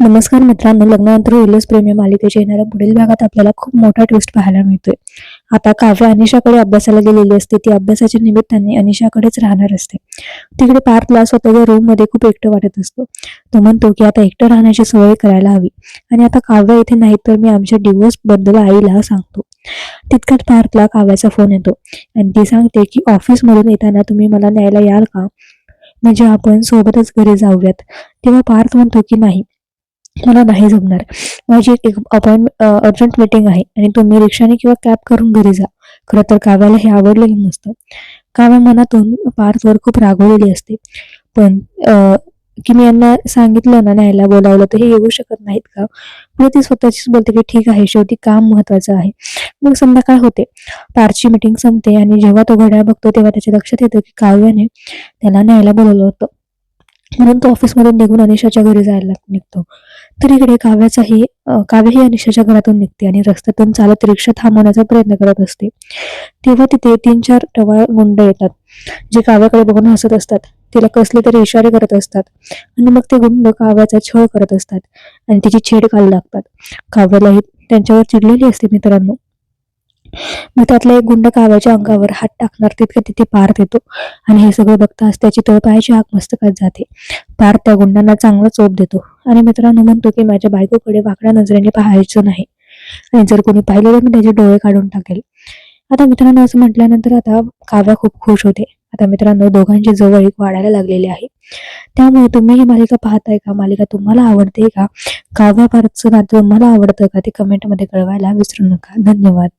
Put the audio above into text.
नमस्कार मित्रांनो लग्नानंतर उल्लेस प्रेमी मालिकेच्या येणाऱ्या पुढील भागात आपल्याला खूप मोठा ट्विस्ट पाहायला मिळतोय. आता काव्य अनिशाकडे अभ्यासाला गेलेली असते. ती अभ्यासाच्या निमित्ताने अनिशाकडेच राहणार असते. तिकडे पार्थला स्वतःच्या रूममध्ये खूप एकटं वाटत असतो. तो म्हणतो की आता एकटं राहण्याची सवय करायला हवी. आणि आता काव्य इथे नाही तर मी आमच्या डिवोर्सबद्दल आईला सांगतो. तितक्यात पार्थला काव्याचा फोन येतो. आणि ती सांगते की ऑफिसमधून येताना तुम्ही मला न्यायला याल का? म्हणजे आपण सोबतच घरी जाऊयात. तेव्हा पार्थ म्हणतो की नाही. मला नाही जमणार. माझी एक अपॉइंट अर्जंट मीटिंग आहे आणि तुम्ही रिक्षाने किंवा कॅब करून घरी जा. खरं तर काव्याला हे आवडलेलं नसतं काव्या मनातून पार्थवर खूप रागवलेली असते. पण की मी यांना सांगितलं ना न्यायला बोलावलं तर हे येऊ शकत नाहीत का? पुढे ती स्वतःचीच बोलते की ठीक आहे शेवटी काम महत्वाचं आहे. मग संध्याकाळ होते. पारची मीटिंग संपते आणि जेव्हा तो घड्याळ बघतो तेव्हा त्याच्या लक्षात येतं की काव्याने त्याला न्यायला बोलवलं होतं. म्हणून तो ऑफिसमधून निघून अनिशाच्या घरी जायला निघतो. तर इकडे काव्याचाही अं, काव्य ही अनिशाच्या घरातून निघते आणि रस्त्यातून चालत रिक्षा थांबवण्याचा प्रयत्न करत असते. तेव्हा तिथे तीन चार टवाळ गुंड येतात. जे काव्याकडे बघून हसत असतात. तिला कसले तरी इशारे करत असतात. आणि मग ते गुंड काव्याचा छळ करत असतात. आणि तिची छेड घालू लागतात. काव्यालाही त्यांच्यावर चिडलेली असते मित्रांनो. मग त्यातला एक गुंड काव्याच्या अंगावर हात टाकणार तितकं तिथे पार्थ येतो आणि हे सगळं बघताच त्याची तळपायाची हाक मस्तकात जाते. पार त्या गुंडांना चांगला चोप देतो. आणि मित्रांनो म्हणतो की माझ्या बायकोकडे वाकड्या नजरेने पाहायचं नाही. आणि जर कोणी पाहिलं तर मी त्याचे डोळे काढून टाकेल. आता मित्रांनो असं म्हटल्यानंतर आता काव्या खूप खुश होते. आता मित्रांनो दोघांची जवळ एक वाढायला लागलेली आहे. त्यामुळे तुम्ही ही मालिका पाहताय का? मालिका तुम्हाला आवडते का? काव्या पारचं नातं तुम्हाला आवडतं का? ते कमेंटमध्ये कळवायला विसरू नका. धन्यवाद.